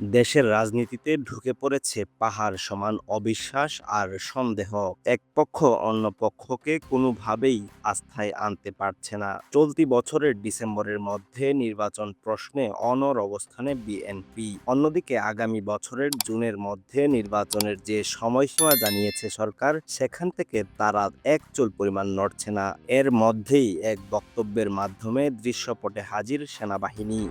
দেশের রাজনীতিতে ঢুকে পড়েছে পাহাড় সমান অবিশ্বাস আর সন্দেহ। এক পক্ষ অন্য পক্ষকে কোনোভাবেই আস্থায় আনতে পারছে না। চলতি বছরের ডিসেম্বরের মধ্যে নির্বাচন প্রশ্নে অনর অবস্থানে বিএনপি। অন্যদিকে আগামী বছরের জুনের মধ্যে নির্বাচনের যে সময়সীমা জানিয়েছে সরকার, সেখান থেকে তারা এক চুল পরিমাণ নড়ছে না। এর মধ্যেই এক বক্তব্যের মাধ্যমে দৃশ্যপটে হাজির সেনাবাহিনী।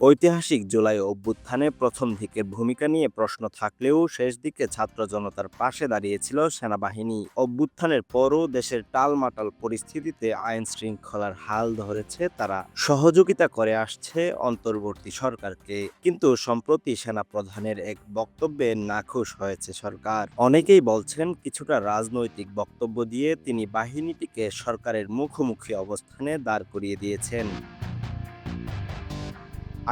ঐতিহাসিক জুলাই অভ্যুত্থানে প্রথম দিকের ভূমিকা নিয়ে প্রশ্ন থাকলেও শেষ দিকে ছাত্র জনতার পাশে দাঁড়িয়েছিল সেনাবাহিনী। অভ্যুত্থানের পরও দেশের টালমাটাল পরিস্থিতিতে আইন শৃঙ্খলার হাল ধরেছে তারা। সহযোগিতা করে আসছে অন্তর্বর্তী সরকারকে। কিন্তু সম্প্রতি সেনা প্রধানের এক বক্তব্যে নাখুশ হয়েছে সরকার। অনেকেই বলছেন, কিছুটা রাজনৈতিক বক্তব্য দিয়ে তিনি বাহিনীটিকে সরকারের মুখোমুখি অবস্থানে দাঁড় করিয়ে দিয়েছেন।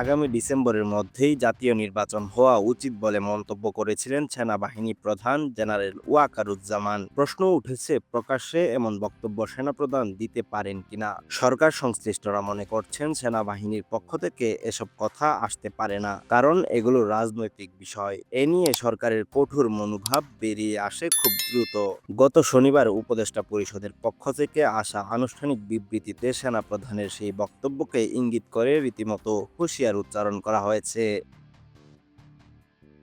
আগামী ডিসেম্বরের মধ্যেই জাতীয় নির্বাচন হওয়া উচিত বলে মন্তব্য করেছিলেন সেনাবাহিনী প্রধান জেনারেল ওয়াকারুজ্জামান। প্রশ্ন উঠেছে, প্রকাশ্যে এমন বক্তব্য সেনাপ্রধান দিতে পারেন কিনা? সরকার সংশ্লিষ্টরা মনে করছেন, সেনাবাহিনীর পক্ষ থেকে এসব কথা আসতে পারে না, কারণ এগুলো রাজনৈতিক বিষয়। এ নিয়ে সরকারের কঠোর মনোভাব বেরিয়ে আসে খুব দ্রুত। গত শনিবার উপদেষ্টা পরিষদের পক্ষ থেকে আসা আনুষ্ঠানিক বিবৃতিতে সেনাপ্রধানের সেই বক্তব্যকে ইঙ্গিত করে রীতিমতো হুঁশিয়ার উচ্চারণ করা হয়েছে।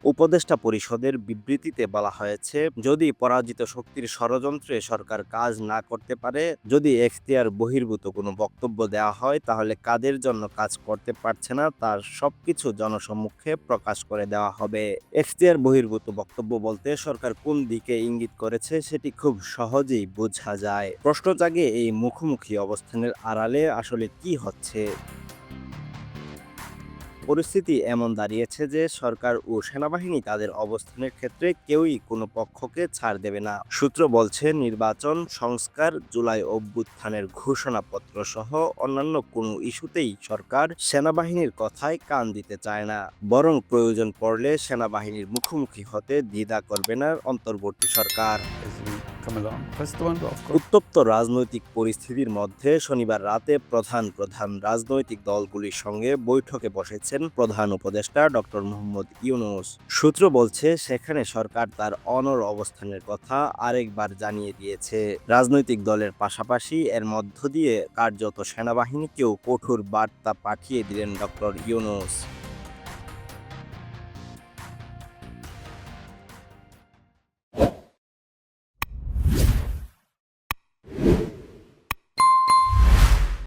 উপদেষ্টা পরিষদের বিবৃতিতে বলা হয়েছে, যদি পরাজিত শক্তির ষড়যন্ত্রে সরকার কাজ না করতে পারে, যদি এখতিয়ার বহির্ভূত কোনো বক্তব্য দেওয়া হয়, তাহলে কাদের জন্য কাজ করতে পারছে না, তার সবকিছু জনসম্মুখে প্রকাশ করে দেওয়া হবে। এখতিয়ার বহির্ভূত বক্তব্য বলতে সরকার কোন দিকে ইঙ্গিত করেছে, সেটি খুব সহজেই বোঝা যায়। প্রশ্ন জাগে এই মুখোমুখি অবস্থানের আড়ালে আসলে কি হচ্ছে? পরিস্থিতি এমন দাঁড়িয়েছে যে সরকার ও সেনাবাহিনী তাদের অবস্থানের ক্ষেত্রে কেউই কোনো পক্ষকে ছাড় দেবে না। সূত্র বলছে, নির্বাচন সংস্কার, জুলাই অভ্যুত্থানের ঘোষণাপত্র সহ অন্যান্য কোনো ইস্যুতেই সরকার সেনাবাহিনীর কথায় কান দিতে চায় না। বরং প্রয়োজন পড়লে সেনাবাহিনীর মুখোমুখি হতে দ্বিধা করবে না অন্তর্বর্তী সরকার। উত্তপ্ত রাজনৈতিক পরিস্থিতির মধ্যে শনিবার রাতে প্রধান প্রধান রাজনৈতিক দলগুলির সঙ্গে বৈঠকে বসেছেন প্রধান উপদেষ্টা ডক্টর মোহাম্মদ ইউনুস। সূত্র বলছে, সেখানে সরকার তার অনর অবস্থানের কথা আরেকবার জানিয়ে দিয়েছে। রাজনৈতিক দলের পাশাপাশি এর মধ্য দিয়ে কার্যত সেনাবাহিনীকেও কঠোর বার্তা পাঠিয়ে দিলেন ডক্টর ইউনুস।